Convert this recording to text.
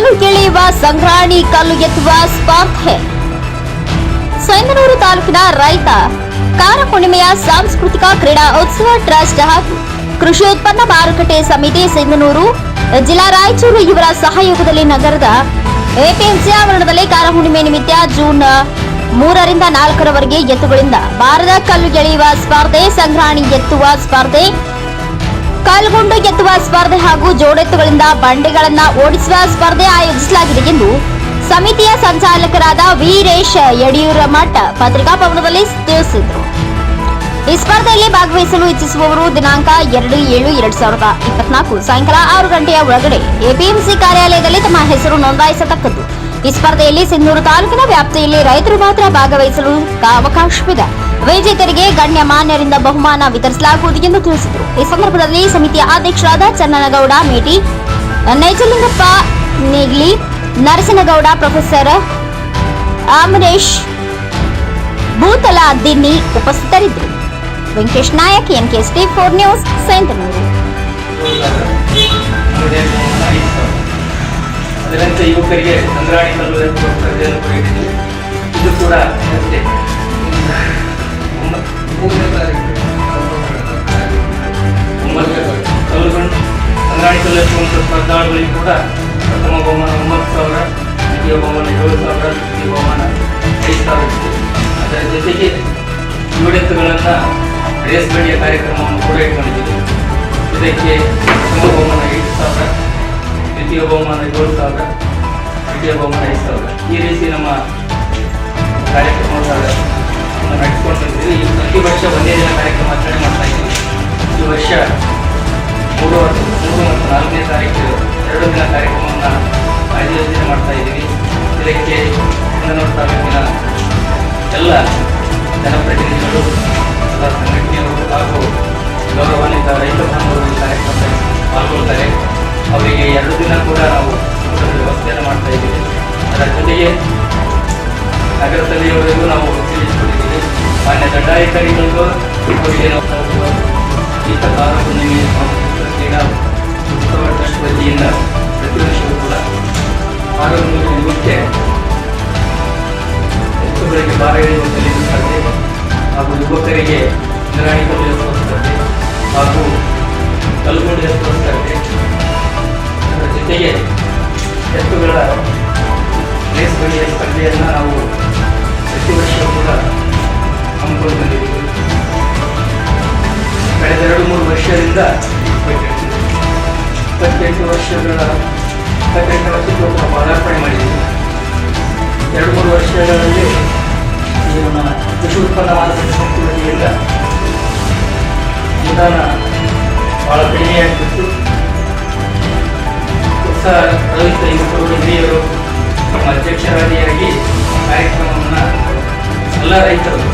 ಕಲ್ಲು ಎಳೆಯುವ ಸಂಗ್ರಾಣಿ ಕಲ್ಲು ಎತ್ತುವ ಸ್ಪರ್ಧೆ. ಸೈಂಧನೂರು ತಾಲೂಕಿನ ರೈತ ಕಾರ ಹುಣ್ಣಿಮೆಯ ಸಾಂಸ್ಕೃತಿಕ ಕ್ರೀಡಾ ಉತ್ಸವ ಟ್ರಸ್ಟ್ ಹಾಗೂ ಕೃಷಿ ಉತ್ಪನ್ನ ಮಾರುಕಟ್ಟೆ ಸಮಿತಿ ಸಿಂಧನೂರು, ಜಿಲ್ಲಾ ರಾಯಚೂರು ಇವರ ಸಹಯೋಗದಲ್ಲಿ ನಗರದ ಎಪಿಎಂಸಿ ಆವರಣದಲ್ಲಿ ಕಾರ ಹುಣ್ಣಿಮೆ ನಿಮಿತ್ತ ಜೂನ್ ಮೂರರಿಂದ ನಾಲ್ಕರವರೆಗೆ ಎತ್ತುಗಳಿಂದ ಬಾರದ ಕಲ್ಲು ಎಳೆಯುವ ಸ್ಪರ್ಧೆ, ಸಂಗ್ರಾಣಿ ಎತ್ತುವ ಸ್ಪರ್ಧೆ ಸ್ಪರ್ಧೆ ಹಾಗೂ ಜೋಡೆತ್ತುಗಳಿಂದ ಬಂಡೆಗಳನ್ನ ಓಡಿಸುವ ಸ್ಪರ್ಧೆ ಆಯೋಜಿಸಲಾಗಿದೆ ಎಂದು ಸಮಿತಿಯ ಸಂಚಾಲಕರಾದ ವೀರೇಶ್ ಯಡಿಯೂರಮಠ ಪತ್ರಿಕಾ ಭವನದಲ್ಲಿ ತಿಳಿಸಿದರು. ಈ ಸ್ಪರ್ಧೆಯಲ್ಲಿ ಭಾಗವಹಿಸಲು ಇಚ್ಛಿಸುವವರು ದಿನಾಂಕ ಎರಡು ಏಳು ಎರಡ್ ಸಾವಿರದ ಇಪ್ಪತ್ನಾಲ್ಕು ಸಾಯಂಕಾಲ ಆರು ಗಂಟೆಯ ಒಳಗಡೆ ಎಪಿಎಂಸಿ ಕಾರ್ಯಾಲಯದಲ್ಲಿ ತಮ್ಮ ಹೆಸರು ನೋಂದಾಯಿಸತಕ್ಕದ್ದು. ಈ ಸ್ಪರ್ಧೆಯಲ್ಲಿ ಸಿಂಧೂರು ತಾಲೂಕಿನ ವ್ಯಾಪ್ತಿಯಲ್ಲಿ ರೈತರು ಮಾತ್ರ ಭಾಗವಹಿಸಲು ಅವಕಾಶವಿದೆ. ವಿಜೇತರಿಗೆ ಗಣ್ಯ ಮಾನ್ಯರಿಂದ ಬಹುಮಾನ ವಿತರಿಸಲಾಗುವುದು ಎಂದು ತಿಳಿಸಿದರು. ಈ ಸಂದರ್ಭದಲ್ಲಿ ಸಮಿತಿಯ ಅಧ್ಯಕ್ಷರಾದ ಚನ್ನನಗೌಡ, ಮೇಟಿ ನೈಜಲಿಂಗಪ್ಪ, ನೇಗ್ಲಿ ನರಸಿನಗೌಡ ಪ್ರೊಫೆಸರ್ ಅಮರೇಶ್ ಭೂತಲ ದಿನ್ನಿ ಉಪಸ್ಥಿತರಿದ್ದರು. Venkatesh Nayak NKST four news, Saintanur. ಅದರಂತೆ ಯುವಕರಿಗೆ ಇದು ಕೂಡ ಎತ್ತುವಂಥ ಸ್ಪರ್ಧಾಳುಗಳಿಗೆ ಕೂಡ ಪ್ರಥಮ ಬಹುಮಾನ ಒಂಬತ್ತು ಸಾವಿರ, ದ್ವಿತೀಯ ಬಹುಮಾನ ಏಳು ಸಾವಿರ, ತೃತೀಯ ಬಹುಮಾನ ಐದು ಸಾವಿರ. ಅದರ ಜೊತೆಗೆ ಜೋಡೆತ್ತುಗಳನ್ನು ರೇಸ್ ಬಳಿಯ ಕಾರ್ಯಕ್ರಮವನ್ನು ಕೂಡ ಇಟ್ಕೊಂಡಿದ್ದೀವಿ. ಇದಕ್ಕೆ ಪ್ರಥಮ ಬಹುಮಾನ ಐದು ಸಾವಿರ, ದ್ವಿತೀಯ ಬಹುಮಾನ ಏಳು ಸಾವಿರ, ತೃತೀಯ ಬಹುಮಾನ ಐದು ಸಾವಿರ. ಈ ರೀತಿ ನಮ್ಮ ಕಾರ್ಯಕ್ರಮವನ್ನು ನಡೆಸ್ಕೊಂಡು ಬಂದಿದ್ದೀವಿ ಈ ಪ್ರತಿ ವರ್ಷ ಒಂದೇ ದಿನ ಇದಕ್ಕೆ ಕುಂದನೂರು ತಾಲೂಕಿನ ಎಲ್ಲ ಜನಪ್ರತಿನಿಧಿಗಳು ಎಲ್ಲ ಸಂಘಟನೆಯವರು ಹಾಗೂ ಗೌರವಾನ್ವಿತ ರೈತ ಬಾಂಧವರು ಈ ಕಾರ್ಯಕ್ರಮದಲ್ಲಿ ಪಾಲ್ಗೊಳ್ತಾರೆ. ಅವರಿಗೆ ಎರಡು ದಿನ ಕೂಡ ನಾವು ವ್ಯವಸ್ಥೆಯನ್ನು ಮಾಡ್ತಾ ಇದ್ದೀವಿ. ಅದರ ಜೊತೆಗೆ ನಗರಸಭೆಯವರಿಗೂ ನಾವು ತಿಳಿಸಿಕೊಟ್ಟಿದ್ದೀವಿ ಮಾನ್ಯ ದಂಡಾಧಿಕಾರಿಗಳಿಗೂ ಅವರಿಗೆ ನಾವು ಈತ ಸಾಂಸ್ಕೃತಿಕ ಕ್ರೀಡಾ ಉತ್ಸವ ಟ್ರಸ್ಟ್ ವತಿಯಿಂದ ಪ್ರತಿ ವರ್ಷವೂ ಕೂಡ ಆರೋಗ್ಯ ನಿಮಿತ್ತೆ ಎತ್ತುಗಳಿಗೆ ಭಾರ ಎಳೆಯುವ ಕಲಿಯುವ ಸ್ಪರ್ಧೆ ಹಾಗೂ ಯುವಕರಿಗೆ ಎತ್ತುವ ಸ್ಪರ್ಧೆ ಹಾಗೂ ಕಲ್ಲುಗುಂಡು ಎತ್ತುವ ಸ್ಪರ್ಧೆ ಅದರ ಜೊತೆಗೆ ಎತ್ತುಗಳ ರೇಸ್ ಬಗೆಯ ಸ್ಪರ್ಧೆಯನ್ನು ನಾವು ಪ್ರತಿ ವರ್ಷ ಕೂಡ ಹಮ್ಮಿಕೊಂಡಿದ್ದೀವಿ. ಕಳೆದ ಎರಡು, ಮೂರು ವರ್ಷದಿಂದ ಇಪ್ಪತ್ತೆಂಟು ಇಪ್ಪತ್ತೆಂಟು ವರ್ಷಗಳ ಇಪ್ಪತ್ತೆಂಟು ವರ್ಷಕ್ಕೆ ನಾವು ಪದಾರ್ಪಣೆ ಮಾಡಿದ್ದೀವಿ ಎರಡು ಮೂರು ವರ್ಷಗಳಲ್ಲಿ ಈ ನಮ್ಮ ಕೃಷಿ ಉತ್ಪನ್ನ ಮಾರುಕಟ್ಟೆ ಸಮಿತಿ ವತಿಯಿಂದ ಅನುದಾನ ಭಾಳ ಹೊಸ ರೈತ ಯುವಕರು ಹಿರಿಯರು, ನಮ್ಮ ಅಧ್ಯಕ್ಷರಾದಿಯಾಗಿ ಕಾರ್ಯಕ್ರಮವನ್ನು ಎಲ್ಲ ರೈತರು